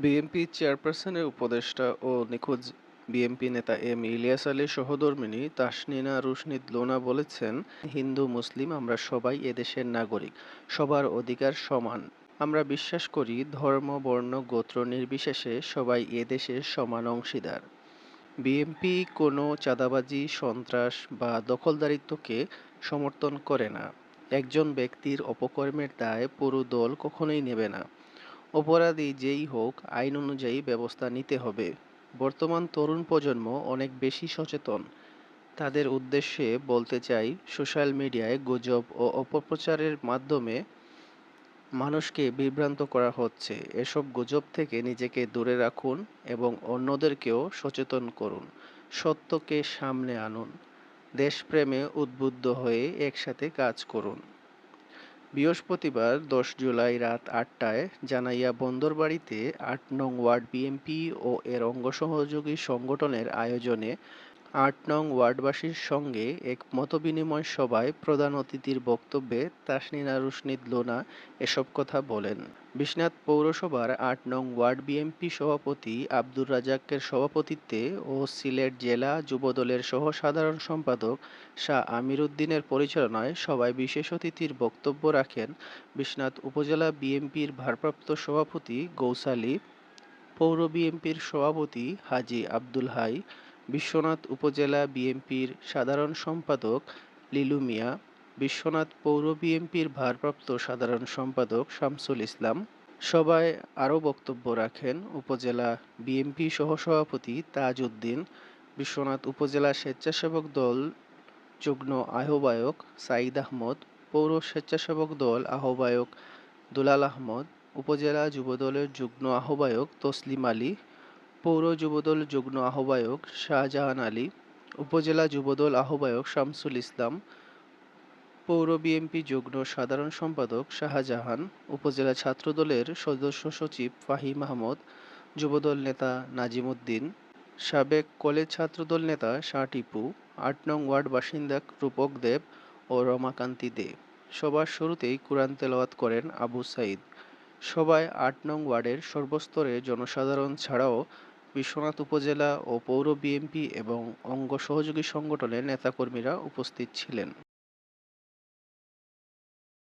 BNP চেয়ারপারসনের উপদেষ্টা ও নিখোঁজ বিএনপি নেতা এম ইলিয়াস আলীর সহধর্মিণী তাসনিনা রুশনিদ লোনা বলেছেন, হিন্দু, মুসলিম, আমরা সবাই এদেশের নাগরিক, সবার অধিকার সমান। আমরা বিশ্বাস করি ধর্ম, বর্ণ, গোত্র নির্বিশেষে সবাই এদেশের সমান অংশীদার। বিএনপি কোনো চাঁদাবাজি, সন্ত্রাস বা দখলদারিত্বকে সমর্থন করে না। একজন ব্যক্তির অপকর্মের দায় পুরো দল কখনোই নেবে না। অপরাধী যেই হোক, আইন অনুযায়ী ব্যবস্থা নিতে হবে। বর্তমান তরুণ প্রজন্ম অনেক বেশি সচেতন। তাদের উদ্দেশ্যে বলতে চাই, সোশ্যাল মিডিয়ায় গুজব ও অপপ্রচারের মাধ্যমে মানুষকে বিভ্রান্ত করা হচ্ছে। এসব গুজব থেকে নিজেকে দূরে রাখুন এবং অন্যদেরকেও সচেতন করুন। সত্যকে সামনে আনুন। দেশপ্রেমে উদ্বুদ্ধ হয়ে একসাথে কাজ করুন। বৃহস্পতিবার দশ জুলাই রাত আটটায় জানাইয়া বন্দরবাড়িতে আট নং ওয়ার্ড বিএনপি ও এর অঙ্গ সহযোগী সংগঠনের আয়োজনে আট নং ওয়ার্ডবাসীর সঙ্গে এক মতবিনিময় সভায় প্রধান অতিথির বক্তব্যে তাসনিনা রুশনিদ লোনা এসব কথা বলেন। বিশ্বনাথ পৌরসভার আট নং ওয়ার্ড বিএনপি সভাপতি আব্দুর রাজাকের সভাপতিত্বে ও সিলেট জেলা যুবদলের সহ সাধারণ সম্পাদক শাহ আমির উদ্দিনের পরিচালনায় সভায় বিশেষ অতিথির বক্তব্য রাখেন বিশ্বনাথ উপজেলা বিএনপির ভারপ্রাপ্ত সভাপতি গৌসালী পৌর বিএনপির সভাপতি হাজি আব্দুল হাই বিশ্বনাথ উপজেলা বিএনপির সাধারণ সম্পাদক লিলু মিয়া, বিশ্বনাথ পৌর বিএনপির ভারপ্রাপ্ত সাধারণ সম্পাদক শামসুল ইসলাম সভায় আরও বক্তব্য রাখেন উপজেলা বিএনপি সহসভাপতি তাজ উদ্দিন বিশ্বনাথ উপজেলা স্বেচ্ছাসেবক দল যুগ্ম আহ্বায়ক সাঈদ আহমদ, পৌর স্বেচ্ছাসেবক দল আহ্বায়ক দুলাল আহমদ, উপজেলা যুবদলের যুগ্ম আহ্বায়ক তসলিম আলী পৌর যুবদল যুগ্ম আহ্বায়ক শাহজাহান আলী, উপজেলা যুবদল আহ্বায়ক শামসুল ইসলাম, পৌর বিএনপি যুগ্ম সাধারণ সম্পাদক শাহজাহান, উপজেলা ছাত্রদলের সদস্য সচিব ফাহিম আহমদ, যুবদল নেতা নাজিম উদ্দিন, সাবেক কলেজ ছাত্রদল নেতা শাহ টিপু, আট নং ওয়ার্ড বাসিন্দা রূপক দেব ও রমাকান্তি দে। সবার শুরুতেই কোরআন তেলাওয়াত করেন আবু সাইদ সবাই আট নং ওয়ার্ডের সর্বস্তরের জনসাধারণ ছাড়াও বিশ্বনাথ উপজেলা ও পৌর বিএনপি এবং অঙ্গ সহযোগী সংগঠনের নেতাকর্মীরা উপস্থিত ছিলেন।